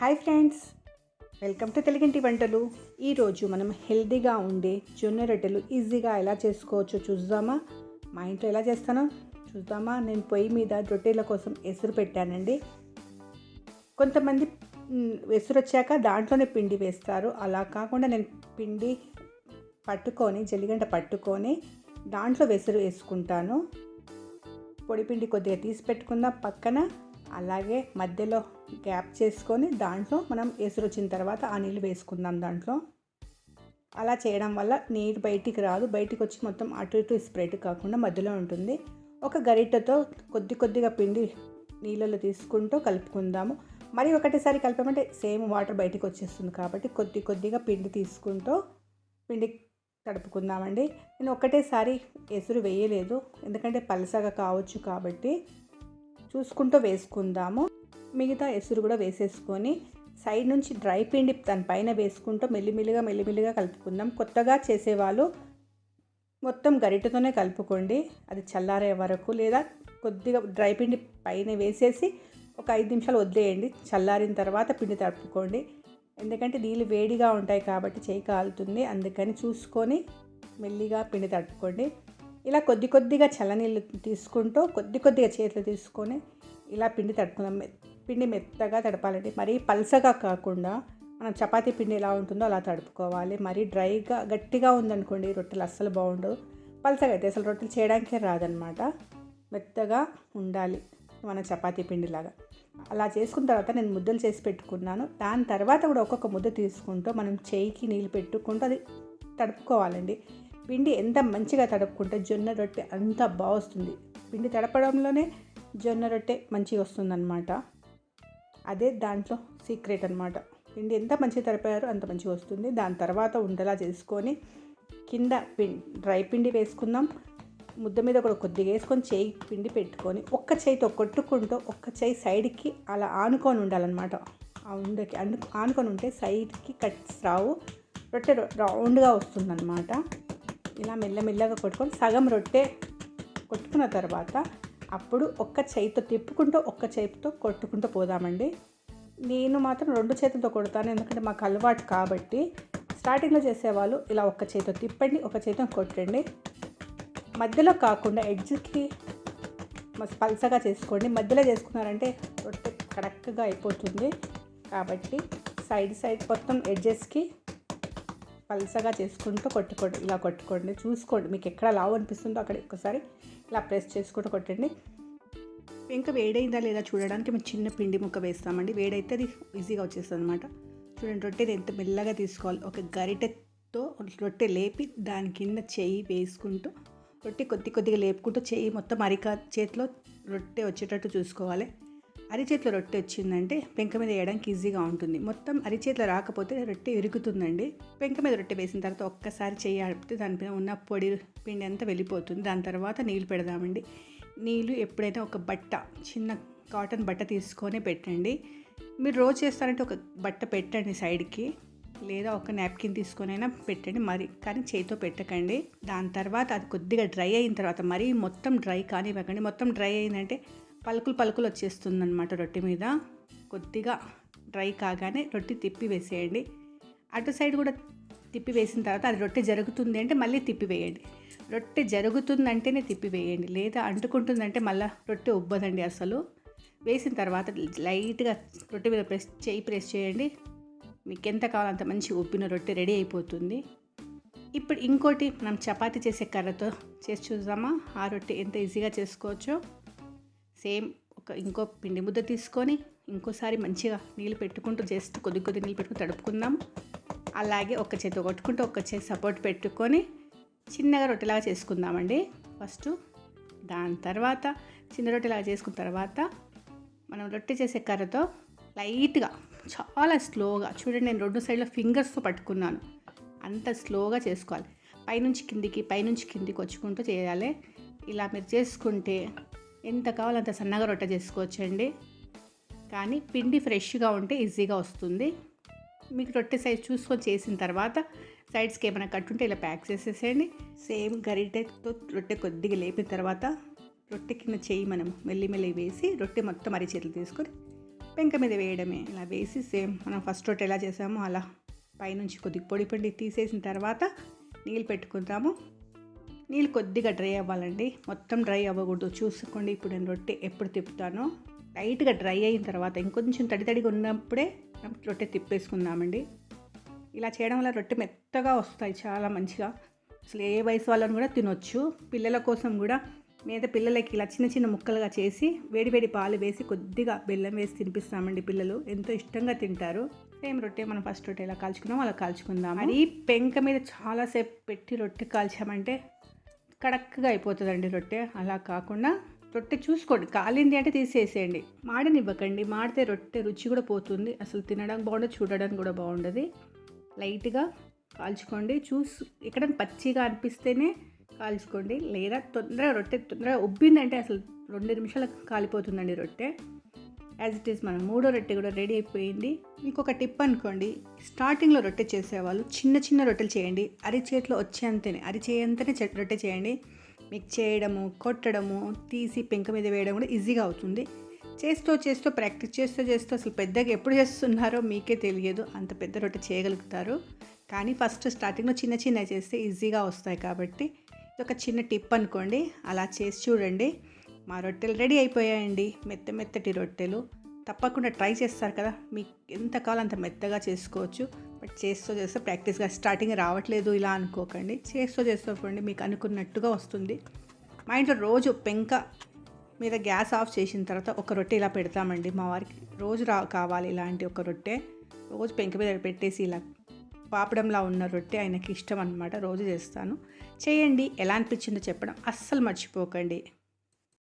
Hi friends welcome to తెలుగింటి వంటలు. ఈరోజు మనం హెల్దీగా ఉండే జొన్న రొట్టెలు ఈజీగా ఎలా చేసుకోవచ్చో చూద్దామా? మా ఇంట్లో ఎలా చేస్తానో చూద్దామా? నేను పొయ్యి మీద రొట్టెల కోసం ఎసురు పెట్టానండి. కొంతమంది ఎసురు వచ్చాక దాంట్లోనే పిండి వేస్తారు. అలా కాకుండా నేను పిండి పట్టుకొని జల్లిగంట పట్టుకొని దాంట్లో వెసురు వేసుకుంటాను. పొడిపిండి కొద్దిగా తీసి పెట్టుకుందాం పక్కన. అలాగే మధ్యలో గ్యాప్ చేసుకొని దాంట్లో మనం ఎసురు వచ్చిన తర్వాత ఆ నీళ్ళు వేసుకుందాం దాంట్లో. అలా చేయడం వల్ల నీరు బయటికి రాదు. బయటికి వచ్చి మొత్తం అటు ఇటు స్ప్రెడ్ కాకుండా మధ్యలో ఉంటుంది. ఒక గరిటెతో కొద్ది కొద్దిగా పిండి నీళ్ళలో తీసుకుంటూ కలుపుకుందాము. మరి ఒకటేసారి కలిపామంటే సేమ్ వాటర్ బయటికి వచ్చేస్తుంది కాబట్టి కొద్ది కొద్దిగా పిండి తీసుకుంటూ పిండి తడుపుకుందామండి. నేను ఒకటేసారి ఎసురు వేయలేదు. ఎందుకంటే పలసగా కావచ్చు కాబట్టి చూసుకుంటూ వేసుకుందాము. మిగతా ఎసురు కూడా వేసేసుకొని సైడ్ నుంచి డ్రై పిండి దాని పైన వేసుకుంటూ మెల్లిమెల్లిగా మెల్లిమెల్లిగా కలుపుకుందాం. కొత్తగా చేసేవాళ్ళు మొత్తం గరిటతోనే కలుపుకోండి. అది చల్లారే వరకు లేదా కొద్దిగా డ్రై పిండి పైన వేసేసి ఒక ఐదు నిమిషాలు వదిలేయండి. చల్లారిన తర్వాత పిండి తడుపుకోండి. ఎందుకంటే నీళ్ళు వేడిగా ఉంటాయి కాబట్టి చేయి కాలుతుంది. అందుకని చూసుకొని మెల్లిగా పిండి తడుపుకోండి. ఇలా కొద్ది కొద్దిగా చల్లనీళ్ళు తీసుకుంటూ కొద్ది కొద్దిగా చేతులు తీసుకొని ఇలా పిండి తడుపుకుందాం. పిండి మెత్తగా తడపాలండి. మరీ పలసగా కాకుండా మనం చపాతీ పిండి ఎలా ఉంటుందో అలా తడుపుకోవాలి. మరీ డ్రైగా గట్టిగా ఉందనుకోండి రొట్టెలు అస్సలు బాగుండవు. పల్సగా అయితే అసలు రొట్టెలు చేయడానికే రాదనమాట. మెత్తగా ఉండాలి మన చపాతీ పిండిలాగా. అలా చేసుకున్న తర్వాత నేను ముద్దలు చేసి పెట్టుకున్నాను. దాని తర్వాత కూడా ఒక్కొక్క ముద్ద తీసుకుంటూ మనం చేయికి నీళ్ళు పెట్టుకుంటూ అది తడుపుకోవాలండి. పిండి ఎంత మంచిగా తడుపుకుంటే జొన్న రొట్టె అంత బాగా వస్తుంది. పిండి తడపడంలోనే జొన్న రొట్టె మంచిగా వస్తుందన్నమాట. అదే దాంట్లో సీక్రెట్ అనమాట పిండి ఎంత మంచిగా తడిపారో అంత మంచిగా వస్తుంది. దాని తర్వాత ఉండలా చేసుకొని కింద పిండి డ్రై పిండి వేసుకుందాం. ముద్ద మీద కూడా కొద్దిగా వేసుకొని చేయి పిండి పెట్టుకొని ఒక్క చేయితో కొట్టుకుంటూ ఒక్క చేయి సైడ్కి అలా ఆనుకొని ఉండాలన్నమాట. ఆ ఉండకి అను ఆనుకొని ఉంటే సైడ్కి కట్ రావు. రొట్టె రౌండ్గా వస్తుందన్నమాట. ఇలా మెల్లమెల్లగా కొట్టుకొని సగం రొట్టె కొట్టుకున్న తర్వాత అప్పుడు ఒక్క చేతితో తిప్పుకుంటూ ఒక్క చేతితో కొట్టుకుంటూ పోదామండి. నేను మాత్రం రెండు చేతులతో కొడతాను ఎందుకంటే మాకు అలవాటు కాబట్టి. స్టార్టింగ్లో చేసేవాళ్ళు ఇలా ఒక్క చేతితో తిప్పండి ఒక చేతితో కొట్టండి. మధ్యలో కాకుండా ఎడ్జ్కి మస్తు పల్సగా చేసుకోండి. మధ్యలో చేసుకున్నారంటే రొట్టె కడక్గా అయిపోతుంది. కాబట్టి సైడ్ సైడ్ మొత్తం ఎడ్జెస్కి పల్సగా చేసుకుంటూ కొట్టుకోండి. ఇలా కొట్టుకోండి. చూసుకోండి. మీకు ఎక్కడ లావు అనిపిస్తుందో అక్కడ ఒక్కసారి ఇలా ప్రెస్ చేసుకుంటూ కొట్టండి. ఇంకా వేడైందా లేదా చూడడానికి మేము చిన్న పిండి ముక్క వేస్తామండి. వేడైతే అది ఈజీగా వచ్చేస్తుంది అనమాట చూడండి రొట్టెని ఎంత మెల్లగా తీసుకోవాలి. ఒక గరిటెతో రొట్టె లేపి దాని కింద చేయి వేసుకుంటూ రొట్టె కొద్ది కొద్దిగా లేపుకుంటూ చెయ్యి మొత్తం అరికా చేతిలో రొట్టె వచ్చేటట్టు చూసుకోవాలి. అరిచేతుల రొట్టె వచ్చిందంటే పెంక మీద వేయడానికి ఈజీగా ఉంటుంది. మొత్తం అరిచేతిలో రాకపోతే రొట్టె ఇరుగుతుందండి. పెంక మీద రొట్టె వేసిన తర్వాత ఒక్కసారి చేయి ఆడిపితే దానిపైన ఉన్న పొడి పిండి అంతా వెళ్ళిపోతుంది. దాని తర్వాత నీళ్ళు పెడదామండి. నీళ్ళు ఎప్పుడైనా ఒక బట్ట చిన్న కాటన్ బట్ట తీసుకొని పెట్టండి. మీరు రోజు చేస్తారంటే ఒక బట్ట పెట్టండి సైడ్కి లేదా ఒక నాప్కిన్ తీసుకొనైనా పెట్టండి. మరి కానీ చేతితో పెట్టకండి. దాని తర్వాత అది కొద్దిగా డ్రై అయిన తర్వాత మరీ మొత్తం డ్రై కానివ్వకండి. మొత్తం డ్రై అయిందంటే పలుకులు పలుకులు వచ్చేస్తుంది అనమాట రొట్టె మీద. కొద్దిగా డ్రై కాగానే రొట్టె తిప్పి వేసేయండి. అటు సైడ్ కూడా తిప్పి వేసిన తర్వాత అది రొట్టె జరుగుతుంది అంటే మళ్ళీ తిప్పి వేయండి. రొట్టె జరుగుతుందంటేనే తిప్పి వేయండి. లేదా అంటుకుంటుందంటే మళ్ళీ రొట్టె ఉబ్బదండి అసలు. వేసిన తర్వాత లైట్గా రొట్టె మీద ప్రెస్ చేయి ప్రెస్ చేయండి. మీకు ఎంత కావాలంత మంచి ఉబ్బిన రొట్టె రెడీ అయిపోతుంది. ఇప్పుడు ఇంకోటి మనం చపాతీ చేసే కర్రతో చేసి చూద్దామా? ఆ రొట్టె ఎంత ఈజీగా చేసుకోవచ్చో. సేమ్ ఒక ఇంకో పిండి ముద్ద తీసుకొని ఇంకోసారి మంచిగా నీళ్ళు పెట్టుకుంటూ జస్ట్ కొద్ది కొద్ది నీళ్ళు పెట్టుకుని తడుపుకుందాం. అలాగే ఒక చేతి కొట్టుకుంటూ ఒక చేతి సపోర్ట్ పెట్టుకొని చిన్నగా రొట్టెలాగా చేసుకుందామండి. ఫస్ట్ దాని తర్వాత చిన్న రొట్టెలాగా చేసుకున్న తర్వాత మనం రొట్టె చేసే కర్రతో లైట్గా చాలా స్లోగా చూడండి నేను రెండు సైడ్లో ఫింగర్స్తో పట్టుకున్నాను. అంత స్లోగా చేసుకోవాలి. పైనుంచి కిందికి పైనుంచి కిందికి వచ్చుకుంటూ చేయాలి. ఇలా మీరు చేసుకుంటే ఎంత కావాలో అంత సన్నగా రొట్టె చేసుకోవచ్చండి. కానీ పిండి ఫ్రెష్గా ఉంటే ఈజీగా వస్తుంది. మీకు రొట్టె సైజ్ చూసుకొని చేసిన తర్వాత సైడ్స్కి ఏమైనా కట్టుంటే ఇలా ప్యాక్ చేసేసేయండి. సేమ్ గరిటెతో రొట్టె కొద్దిగా లేపిన తర్వాత రొట్టె కింద చేయి మనం మెల్లి వేసి రొట్టె మొత్తం అరిచేతులు తీసుకొని పెంక మీద వేయడమే. ఇలా వేసి సేమ్ మనం ఫస్ట్ రొట్టె ఎలా చేసామో అలా పైనుంచి కొద్దిగా పొడి పిండి తీసేసిన తర్వాత నీళ్ళు పెట్టుకుంటాము. నీళ్ళు కొద్దిగా డ్రై అవ్వాలండి. మొత్తం డ్రై అవ్వకూడదు. చూసుకోండి ఇప్పుడు నేను రొట్టె ఎప్పుడు తిప్పుతానో. లైట్గా డ్రై అయిన తర్వాత ఇంకొంచెం తడి తడిగా ఉన్నప్పుడే రొట్టె తిప్పేసుకుందామండి. ఇలా చేయడం వల్ల రొట్టె మెత్తగా వస్తాయి చాలా మంచిగా. అసలు ఏ వయసు వాళ్ళని కూడా తినొచ్చు. పిల్లల కోసం కూడా మీద పిల్లలకి ఇలా చిన్న చిన్న ముక్కలుగా చేసి వేడివేడి పాలు వేసి కొద్దిగా బెల్లం వేసి తినిపిస్తామండి పిల్లలు. ఎంతో ఇష్టంగా తింటారు. సేమ్ రొట్టె మనం ఫస్ట్ రొట్టె ఎలా కాల్చుకున్నాం అలా కాల్చుకుందాం అది పెంక మీద చాలాసేపు పెట్టి రొట్టె కాల్చామంటే కడక్గా అయిపోతుందండి రొట్టె. అలా కాకుండా రొట్టె చూసుకోండి. కాలింది అంటే తీసేసేయండి. మాడనివ్వకండి. మాడితే రొట్టె రుచి కూడా పోతుంది. అసలు తినడానికి బాగుండదు చూడడానికి కూడా బాగుండదు. లైట్గా కాల్చుకోండి. చూసి ఇక్కడ పచ్చిగా అనిపిస్తేనే కాల్చుకోండి. లేదా తొందరగా రొట్టె తొందరగా ఉబ్బిందంటే అసలు రెండు నిమిషాలకు కాలిపోతుందండి రొట్టె. యాజ్ ఇట్ ఈస్ మన మూడో రొట్టె కూడా రెడీ అయిపోయింది. మీకు ఒక టిప్ అనుకోండి స్టార్టింగ్లో రొట్టె చేసేవాళ్ళు చిన్న చిన్న రొట్టెలు చేయండి. అరిచేతిలో వచ్చేంతనే అరిచేయంతనే రొట్టె చేయండి. మీకు చేయడము కొట్టడము తీసి పెంక మీద వేయడం కూడా ఈజీగా అవుతుంది. చేస్తూ చేస్తూ ప్రాక్టీస్ చేస్తూ చేస్తూ అసలు పెద్దగా ఎప్పుడు చేస్తున్నారో మీకే తెలియదు. అంత పెద్ద రొట్టె చేయగలుగుతారు. కానీ ఫస్ట్ స్టార్టింగ్లో చిన్న చిన్న చేస్తే ఈజీగా వస్తాయి కాబట్టి. ఇది ఒక చిన్న టిప్ అనుకోండి. అలా చేసి చూడండి. మా రొట్టెలు రెడీ అయిపోయాయండి. మెత్త మెత్తటి రొట్టెలు. తప్పకుండా ట్రై చేస్తారు కదా. మీకు ఎంత కావాలో అంత మెత్తగా చేసుకోవచ్చు. బట్ చేస్తూ చేస్తూ ప్రాక్టీస్గా స్టార్టింగ్ రావట్లేదు ఇలా అనుకోకండి. చేస్తూ చేస్తూ చూడండి మీకు అనుకున్నట్టుగా వస్తుంది. మా ఇంట్లో రోజు పెంక మీద గ్యాస్ ఆఫ్ చేసిన తర్వాత ఒక రొట్టె ఇలా పెడతామండి. మా వారికి రోజు రా కావాలి ఇలాంటి ఒక రొట్టె. రోజు పెంక మీద పెట్టేసి ఇలా పాపడంలా ఉన్న రొట్టె ఆయనకి ఇష్టం అనమాట రోజు చేస్తాను. చేయండి. ఎలా అనిపించిందో చెప్పడం అస్సలు మర్చిపోకండి.